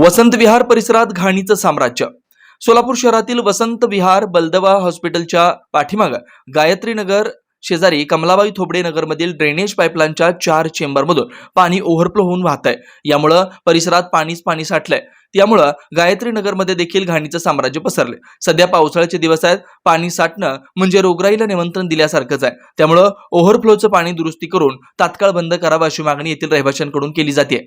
वसंत विहार परिसरात घाणीचं साम्राज्य. सोलापूर शहरातील वसंत विहार बलदवा हॉस्पिटलच्या पाठीमाग गायत्री नगर शेजारी कमलाबाई थोबडे नगरमधील ड्रेनेज पाईपलाईनच्या चार चेंबरमधून पाणी ओव्हरफ्लो होऊन वाहत आहे यामुळं परिसरात पाणीच पाणी साठलंय. त्यामुळं गायत्री नगरमध्ये देखील घाणीचं साम्राज्य पसरले सध्या पावसाळ्याचे दिवस आहेत. पाणी साठणं म्हणजे रोगराईला निमंत्रण दिल्यासारखंच आहे. त्यामुळं ओव्हरफ्लोचं पाणी दुरुस्ती करून तात्काळ बंद करावं अशी मागणी येथील रहिवाशांकडून केली जाते